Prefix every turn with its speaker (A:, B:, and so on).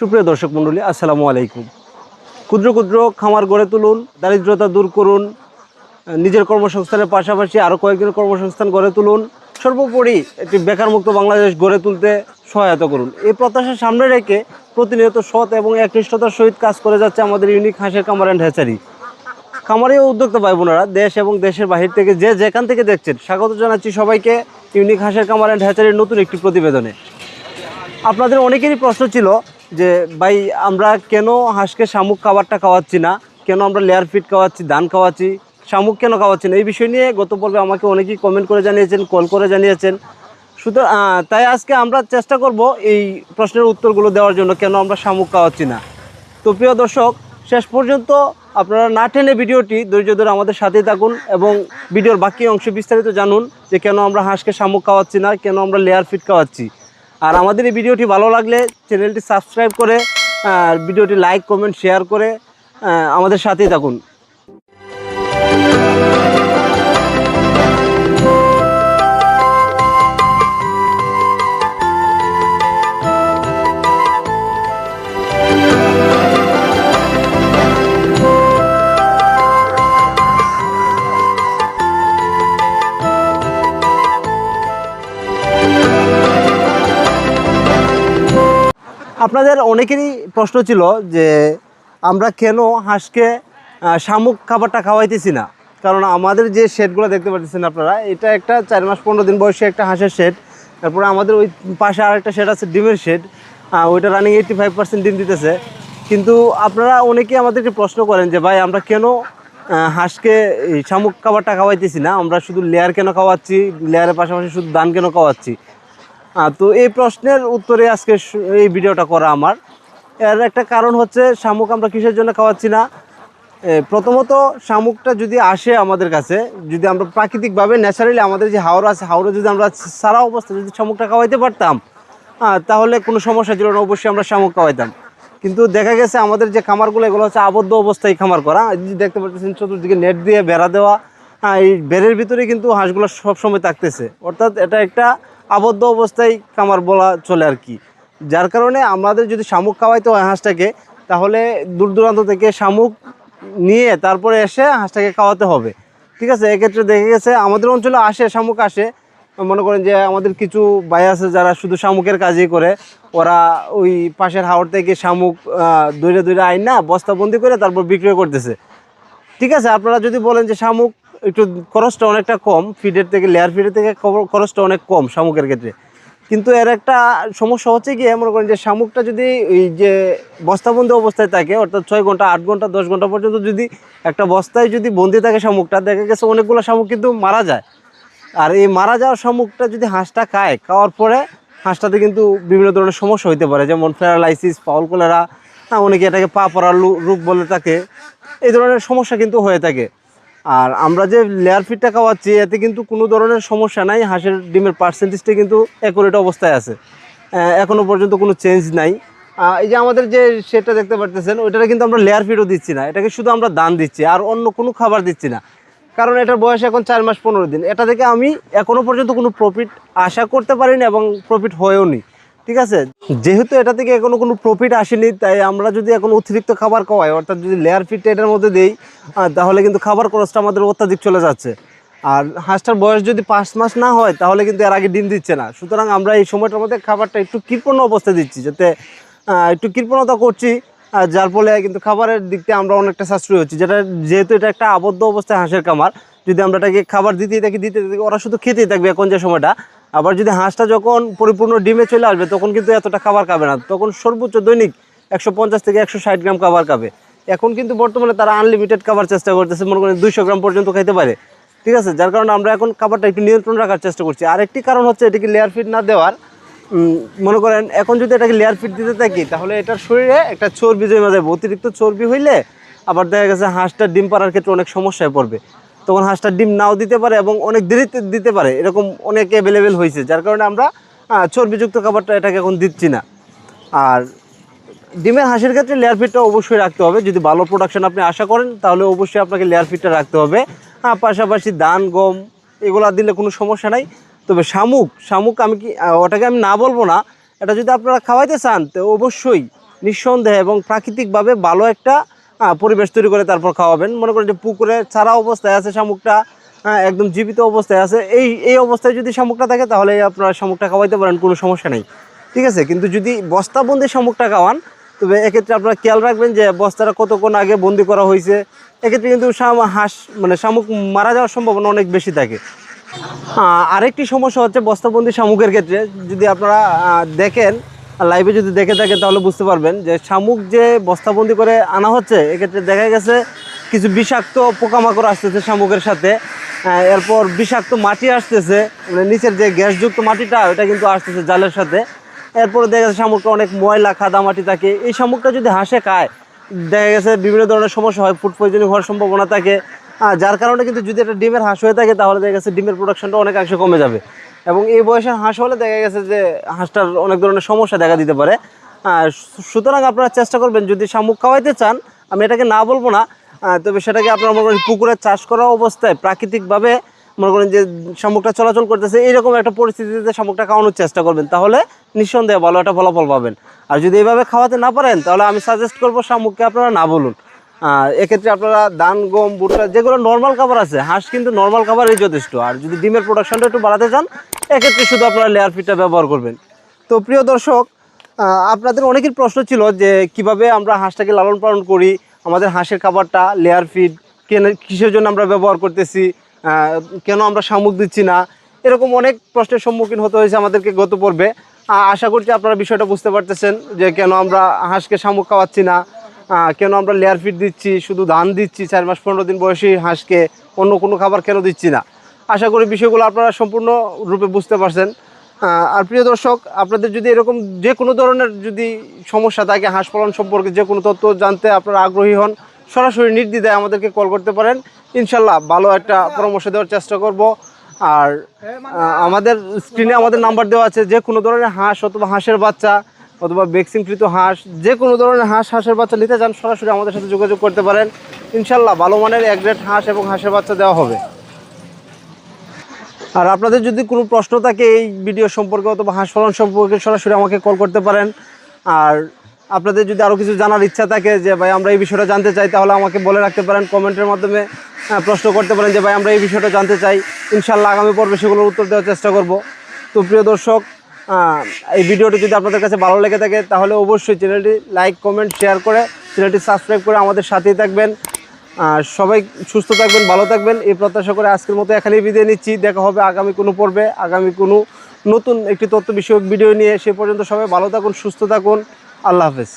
A: সুপ্রিয় দর্শক মণ্ডলী, আসসালামু আলাইকুম। ক্ষুদ্র ক্ষুদ্র খামার গড়ে তুলুন, দারিদ্রতা দূর করুন, নিজের কর্মসংস্থানের পাশাপাশি আরও কয়েকজনের কর্মসংস্থান গড়ে তুলুন, সর্বোপরি একটি বেকারমুক্ত বাংলাদেশ গড়ে তুলতে সহায়তা করুন। এই প্রত্যাশা সামনে রেখে প্রতিনিয়ত সৎ এবং একনিষ্ঠতার সহিত কাজ করে যাচ্ছে আমাদের ইউনিক হাঁসের কামার অ্যান্ড হ্যাচারি। খামারি ও উদ্যোক্তা ভাই দেশ এবং দেশের বাহির থেকে যে যেখান থেকে দেখছেন, স্বাগত জানাচ্ছি সবাইকে ইউনিক হাঁসের কামার অ্যান্ড হ্যাচারির নতুন একটি প্রতিবেদনে। আপনাদের অনেকেরই প্রশ্ন ছিল যে, ভাই, আমরা কেন হাঁসকে শামুক খাবারটা খাওয়াচ্ছি না? কেন আমরা লেয়ার ফিট খাওয়াচ্ছি, ধান খাওয়াচ্ছি? শামুক কেন খাওয়াচ্ছি না? এই বিষয় নিয়ে গত পর্বে আমাকে অনেকেই কমেন্ট করে জানিয়েছেন কল করে জানিয়েছেন। সুতরাং তাই আজকে আমরা চেষ্টা করব এই প্রশ্নের উত্তরগুলো দেওয়ার জন্য, কেন আমরা শামুক খাওয়াচ্ছি না? তো প্রিয় দর্শক, শেষ পর্যন্ত আপনারা না টেনে ভিডিওটি ধৈর্য ধরে আমাদের সাথেই থাকুন এবং ভিডিওর বাকি অংশ বিস্তারিত জানুন যে, কেন আমরা হাঁসকে শামুক খাওয়াচ্ছি না, কেন আমরা লেয়ার ফিট খাওয়াচ্ছি। আর আমাদের এই ভিডিওটি ভালো লাগলে চ্যানেলটি সাবস্ক্রাইব করে, আর ভিডিওটি লাইক, কমেন্ট, শেয়ার করে আমাদের সাথেই থাকুন। আপনাদের অনেকেরই প্রশ্ন ছিল যে আমরা কেন হাঁসকে শামুক খাবারটা খাওয়াইতেছি না? কারণ আমাদের যে শেডগুলো দেখতে পাচ্ছেন আপনারা, এটা একটা চার মাস, পনেরো দিন বয়সী একটা হাঁসের শেড। তারপরে আমাদের ওই পাশে আরেকটা শেড আছে, ডিমের শেড। ওইটা রানিং এইটটি ফাইভ পার্সেন্ট ডিম দিতেছে। কিন্তু আপনারা অনেকেই আমাদেরকে প্রশ্ন করেন যে, ভাই, আমরা কেন হাঁসকে শামুক খাবারটা খাওয়াইতেছি না? আমরা শুধু লেয়ার কেন খাওয়াচ্ছি? লেয়ারের পাশাপাশি শুধু দান কেন খাওয়াচ্ছি? তো এই প্রশ্নের উত্তরে আজকে এই ভিডিওটা করা আমার। এর একটা কারণ হচ্ছে শামুক আমরা কিসের জন্য খাওয়াচ্ছি না? প্রথমত শামুকটা যদি আসে আমাদের কাছে, যদি আমরা প্রাকৃতিকভাবে, ন্যাচারালি আমাদের যে হাওড়া আছে, হাওড়া যদি আমরা সারা অবস্থা যদি শামুকটা খাওয়াইতে পারতাম তাহলে কোনো সমস্যা ছিল না, অবশ্যই আমরা শামুক খাওয়াইতাম। কিন্তু দেখা গেছে আমাদের যে খামারগুলো, এগুলো হচ্ছে আবদ্ধ অবস্থায় খামার করা। দেখতে পাচ্ছেন, চতুর্দিকে নেট দিয়ে বেড়া দেওয়া। এই বেড়ের ভিতরে কিন্তু হাঁসগুলো সবসময় থাকতেছে। অর্থাৎ এটা একটা আবদ্ধ অবস্থায় খামার বলা চলে আর কি। যার কারণে আমাদের যদি শামুক খাওয়াইতে হয় হাঁসটাকে, তাহলে দূর দূরান্ত থেকে শামুক নিয়ে তারপরে এসে হাঁসটাকে খাওয়াতে হবে। ঠিক আছে? এক্ষেত্রে দেখে গেছে, আমাদের অঞ্চলে আসে, শামুক আসে। মনে করেন যে আমাদের কিছু ভাই আছে যারা শুধু শামুকের কাজই করে। ওরা ওই পাশের হাওড় থেকে শামুক দৈরে দৈরে আইন না বস্তাবন্দি করে তারপর বিক্রয় করতেছে। ঠিক আছে? আপনারা যদি বলেন যে শামুক একটু খরচটা অনেকটা কম ফিডের থেকে লেয়ার ফিডের থেকে খরচটা অনেক কম শামুকের ক্ষেত্রে। কিন্তু এর একটা সমস্যা হচ্ছে কি, মনে করেন যে শামুকটা যদি এই যে বস্তাবন্দি অবস্থায় থাকে, অর্থাৎ ছয় ঘণ্টা, আট ঘণ্টা, দশ ঘণ্টা পর্যন্ত যদি একটা বস্তায় যদি বন্দি থাকে শামুকটা, দেখা গেছে অনেকগুলো শামুক কিন্তু মারা যায়। আর এই মারা যাওয়ার শামুকটা যদি হাঁসটা খায়, খাওয়ার পরে হাঁসটাতে কিন্তু বিভিন্ন ধরনের সমস্যা হইতে পারে, যেমন প্যারালাইসিস পাউল কলেরা অনেকে এটাকে পা পড়ার রোগ বলে থাকে এই ধরনের সমস্যা কিন্তু হয়ে থাকে। আর আমরা যে লেয়ার ফিটটা খাওয়াচ্ছি, এতে কিন্তু কোনো ধরনের সমস্যা নাই। হাঁসের ডিমের পার্সেন্টেজটা কিন্তু অ্যাকুরেট অবস্থায় আছে। এখনও পর্যন্ত কোনো চেঞ্জ নাই। এই যে আমাদের যে সেটা দেখতে পারতেছেন ওইটাতে কিন্তু আমরা লেয়ার ফিটও দিচ্ছি না। এটাকে শুধু আমরা দান দিচ্ছি, আর অন্য কোনো খাবার দিচ্ছি না। কারণ এটার বয়স এখন চার মাস পনেরো দিন। এটা থেকে আমি এখনও পর্যন্ত কোনো প্রফিট আশা করতে পারিনি এবং প্রফিট হয়েও নি ঠিক আছে? যেহেতু এটা থেকে এখনও কোনো প্রফিট আসেনি, তাই আমরা যদি এখন অতিরিক্ত খাবার খাওয়াই, অর্থাৎ যদি লেয়ার ফিটটা এটার মধ্যে দেই তাহলে কিন্তু খাবার খরচটা আমাদের অত্যাধিক চলে যাচ্ছে। আর হাঁসটার বয়স যদি পাঁচ মাস না হয়, তাহলে কিন্তু এর আগে ডিম দিচ্ছে না। সুতরাং আমরা এই সময়টার মধ্যে খাবারটা একটু কৃপণ অবস্থায় দিচ্ছি, যাতে একটু কৃপণতা করছি যার ফলে কিন্তু খাবারের দিক থেকে আমরা অনেকটা সাশ্রয় হচ্ছি। যেটা, যেহেতু এটা একটা আবদ্ধ অবস্থায় হাঁসের কামার যদি আমরা এটাকে খাবার দিতেই থাকি দিতে থাকি, ওরা শুধু খেতেই থাকবে এখন যে সময়টা। আবার যদি হাঁসটা যখন পরিপূর্ণ ডিমে চলে আসবে, তখন কিন্তু এতটা খাবার খাবে না। তখন সর্বোচ্চ দৈনিক একশো পঞ্চাশ থেকে একশো ষাট গ্রাম খাবার খাবে। এখন কিন্তু বর্তমানে তারা আনলিমিটেড খাবার চেষ্টা করতেছে, মনে করেন দুইশো গ্রাম পর্যন্ত খাইতে পারে। ঠিক আছে? যার কারণে আমরা এখন খাবারটা একটু নিয়ন্ত্রণ রাখার চেষ্টা করছি। আরেকটি কারণ হচ্ছে এটাকে লেয়ার ফিট না দেওয়ার। মনে করেন এখন যদি এটাকে লেয়ার ফিট দিতে থাকি, তাহলে এটার শরীরে একটা চর্বি জমে যাবে। অতিরিক্ত চর্বি হইলে আবার দেখা গেছে হাঁসটা ডিম পাড়ার ক্ষেত্রে অনেক সমস্যায় পড়বে। তখন হাঁসটা ডিম নাও দিতে পারে এবং অনেক দেরিতে দিতে পারে। এরকম অনেক অ্যাভেলেবেল হয়েছে, যার কারণে আমরা চর্বিযুক্ত খাবারটা এটাকে এখন দিচ্ছি না। আর ডিমের হাঁসের ক্ষেত্রে লেয়ার ফিটটা অবশ্যই রাখতে হবে। যদি ভালো প্রোডাকশন আপনি আশা করেন, তাহলে অবশ্যই আপনাকে লেয়ার ফিটটা রাখতে হবে। হ্যাঁ পাশাপাশি ধান, গম, এগুলা দিলে কোনো সমস্যা নাই। তবে শামুক শামুক আমি কি ওটাকে আমি না বলব না। এটা যদি আপনারা খাওয়াইতে চান, তো অবশ্যই নিঃসন্দেহে এবং প্রাকৃতিকভাবে ভালো একটা আহ, পরিবেশ তৈরি করে তারপর খাওয়াবেন। মনে করেন যে পুকুরে ছাড়া অবস্থায় আছে শামুকটা আহ, একদম জীবিত অবস্থায় আছে। এই এই অবস্থায় যদি শামুকটা থাকে তাহলে আপনারা শামুকটা খাওয়াইতে পারেন কোনো সমস্যা নেই। ঠিক আছে? কিন্তু যদি বস্তাবন্দি শামুকটা খাওয়ান তবে এক্ষেত্রে আপনারা খেয়াল রাখবেন যে বস্তাটা কতক্ষণ আগে বন্দি করা হয়েছে। এক্ষেত্রে কিন্তু হাঁস মানে শামুক মারা যাওয়ার সম্ভাবনা অনেক বেশি থাকে। আরেকটি সমস্যা হচ্ছে বস্তাবন্দি শামুকের ক্ষেত্রে। যদি আপনারা আহ, দেখেন লাইভে যদি দেখে থাকে তাহলে বুঝতে পারবেন যে শামুক যে বস্তাবন্দি করে আনা হচ্ছে, এক্ষেত্রে দেখা গেছে কিছু বিষাক্ত পোকামাকড় আসতেছে শামুকের সাথে। এরপর বিষাক্ত মাটি আসতেছে মানে নিচের যে গ্যাসযুক্ত মাটিটা, ওটা কিন্তু আসতেছে জালের সাথে। এরপরে দেখা গেছে শামুকটা অনেক ময়লা, খাদা মাটি থাকে। এই শামুকটা যদি হাঁসে খায়, দেখা গেছে বিভিন্ন ধরনের সমস্যা হয় ফুড পয়জনিং হওয়ার সম্ভাবনা থাকে। যার কারণে কিন্তু যদি একটা ডিমের হাঁস হয়ে থাকে, তাহলে দেখা গেছে ডিমের প্রোডাকশনটা অনেকাংশে কমে যাবে। এবং এই বয়সের হাঁস হলে দেখা গেছে যে হাঁসটার অনেক ধরনের সমস্যা দেখা দিতে পারে। সুতরাং আপনারা চেষ্টা করবেন, যদি শামুক খাওয়াইতে চান, আমি এটাকে না বলব না তবে সেটাকে আপনারা মনে করেন পুকুরে চাষ করা অবস্থায় প্রাকৃতিকভাবে মনে করেন যে শামুকটা চলাচল করতেছে, এইরকম একটা পরিস্থিতিতে শামুকটা খাওয়ানোর চেষ্টা করবেন। তাহলে নিঃসন্দেহে ভালো একটা ফলাফল পাবেন। আর যদি এইভাবে খাওয়াতে না পারেন, তাহলে আমি সাজেস্ট করব শামুককে আপনারা না বলুন। এক্ষেত্রে আপনারা ধান গম, ভুট্টা, যেগুলো নর্মাল খাবার আছে, হাঁস কিন্তু নর্মাল খাবারই যথেষ্ট। আর যদি ডিমের প্রোডাকশনটা একটু বাড়াতে চান, এক্ষেত্রে শুধু আপনারা লেয়ার ফিটটা ব্যবহার করবেন। তো প্রিয় দর্শক আপনাদের অনেকের প্রশ্ন ছিল যে কীভাবে আমরা হাঁসটাকে লালন পালন করি, আমাদের হাঁসের খাবারটা লেয়ার ফিড কেন, কিসের জন্য আমরা ব্যবহার করতেছি কেন আমরা শামুক দিচ্ছি না, এরকম অনেক প্রশ্নের সম্মুখীন হতে হয়েছে আমাদেরকে গত পর্বে। আশা করছি আপনারা বিষয়টা বুঝতে পারতেছেন যে কেন আমরা হাঁসকে শামুক খাওয়াচ্ছি না। কেন আমরা লেয়ার ফিট দিচ্ছি? শুধু ধান দিচ্ছি, চার মাস, পনেরো দিন বয়সী হাঁসকে অন্য কোনো খাবার কেন দিচ্ছি না? আশা করি বিষয়গুলো আপনারা সম্পূর্ণ রূপে বুঝতে পারছেন। আর প্রিয় দর্শক, আপনাদের যদি এরকম যে কোনো ধরনের যদি সমস্যা থাকে, হাঁস পালন সম্পর্কে যে কোনো তথ্য জানতে আপনারা আগ্রহী হন, সরাসরি নির্দ্বিধায় আমাদেরকে কল করতে পারেন। ইনশাল্লাহ ভালো একটা পরামর্শ দেওয়ার চেষ্টা করব। আর আমাদের স্ক্রিনে আমাদের নাম্বার দেওয়া আছে। যে কোনো ধরনের হাঁস অথবা হাঁসের বাচ্চা অথবা ভ্যাকসিনকৃত হাঁস যে কোনো ধরনের হাঁস, হাঁসের বাচ্চা নিতে চান, সরাসরি আমাদের সাথে যোগাযোগ করতে পারেন। ইনশাল্লাহ ভালো মানের এক গ্রেড হাঁস এবং হাঁসের বাচ্চা দেওয়া হবে। আর আপনাদের যদি কোনো প্রশ্ন থাকে এই ভিডিও সম্পর্কে অথবা হাঁস পালন সম্পর্কে, সরাসরি আমাকে কল করতে পারেন। আর আপনাদের যদি আরও কিছু জানার ইচ্ছা থাকে যে, ভাই, আমরা এই বিষয়টা জানতে চাই, তাহলে আমাকে বলে রাখতে পারেন, কমেন্টের মাধ্যমে প্রশ্ন করতে পারেন যে, ভাই, আমরা এই বিষয়টা জানতে চাই। ইনশাল্লাহ আগামী পর্বে সেগুলোর উত্তর দেওয়ার চেষ্টা করব। তো প্রিয় দর্শক এই ভিডিওটি যদি আপনাদের কাছে ভালো লেগে থাকে, তাহলে অবশ্যই চ্যানেলটি লাইক, কমেন্ট, শেয়ার করে চ্যানেলটি সাবস্ক্রাইব করে আমাদের সাথেই থাকবেন। সবাই সুস্থ থাকবেন, ভালো থাকবেন। এই প্রত্যাশা করে আজকের মতো এখানেই বিদায় নিচ্ছি। দেখা হবে আগামী কোনো পর্বে, আগামী কোনো নতুন একটি তথ্য বিষয়ক ভিডিও নিয়ে। সে পর্যন্ত সবাই ভালো থাকুন, সুস্থ থাকুন। আল্লাহ হাফেজ।